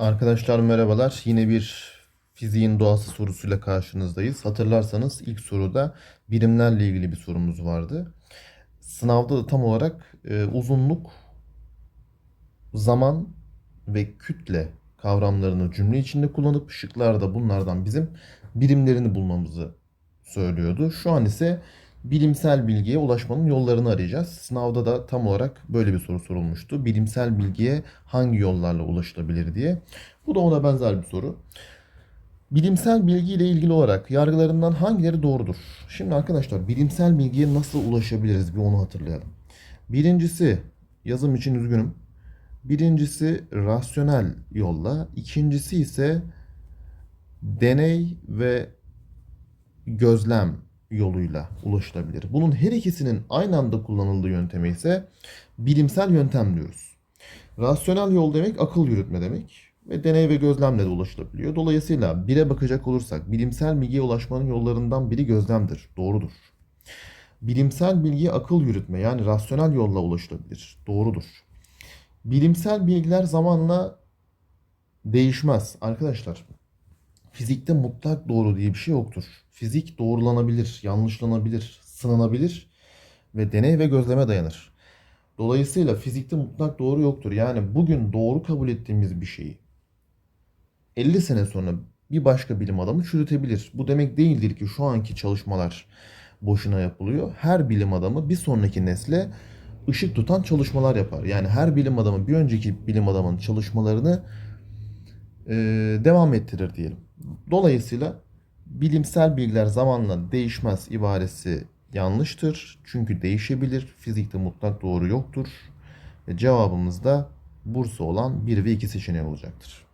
Arkadaşlar merhabalar. Yine bir fiziğin doğası sorusuyla karşınızdayız. Hatırlarsanız ilk soruda birimlerle ilgili bir sorumuz vardı. Sınavda da tam olarak e, uzunluk, zaman ve kütle kavramlarını cümle içinde kullanıp şıklarda bunlardan bizim birimlerini bulmamızı söylüyordu. Şu an ise bilimsel bilgiye ulaşmanın yollarını arayacağız. Sınavda da tam olarak böyle bir soru sorulmuştu. Bilimsel bilgiye hangi yollarla ulaşılabilir diye. Bu da ona benzer bir soru. Bilimsel bilgi ile ilgili olarak yargılarından hangileri doğrudur? Şimdi arkadaşlar bilimsel bilgiye nasıl ulaşabiliriz bir onu hatırlayalım. Birincisi yazım için üzgünüm. Birincisi rasyonel yolla, ikincisi ise deney ve gözlem yoluyla ulaşılabilir. Bunun her ikisinin aynı anda kullanıldığı yönteme ise bilimsel yöntem diyoruz. Rasyonel yol demek akıl yürütme demek ve deney ve gözlemle de ulaşılabiliyor. Dolayısıyla bire bakacak olursak bilimsel bilgiye ulaşmanın yollarından biri gözlemdir. Doğrudur. Bilimsel bilgiye akıl yürütme yani rasyonel yolla ulaşılabilir. Doğrudur. Bilimsel bilgiler zamanla değişmez arkadaşlar. Fizikte mutlak doğru diye bir şey yoktur. Fizik doğrulanabilir, yanlışlanabilir, sınanabilir ve deney ve gözleme dayanır. Dolayısıyla fizikte mutlak doğru yoktur. Yani bugün doğru kabul ettiğimiz bir şeyi 50 sene sonra bir başka bilim adamı çürütebilir. Bu demek değildir ki şu anki çalışmalar boşuna yapılıyor. Her bilim adamı bir sonraki nesle ışık tutan çalışmalar yapar. Yani her bilim adamı bir önceki bilim adamının çalışmalarını devam ettirir diyelim. Dolayısıyla bilimsel bilgiler zamanla değişmez ibaresi yanlıştır. Çünkü değişebilir. Fizikte mutlak doğru yoktur. Ve cevabımız da Bursa olan 1 ve 2 seçeneği olacaktır.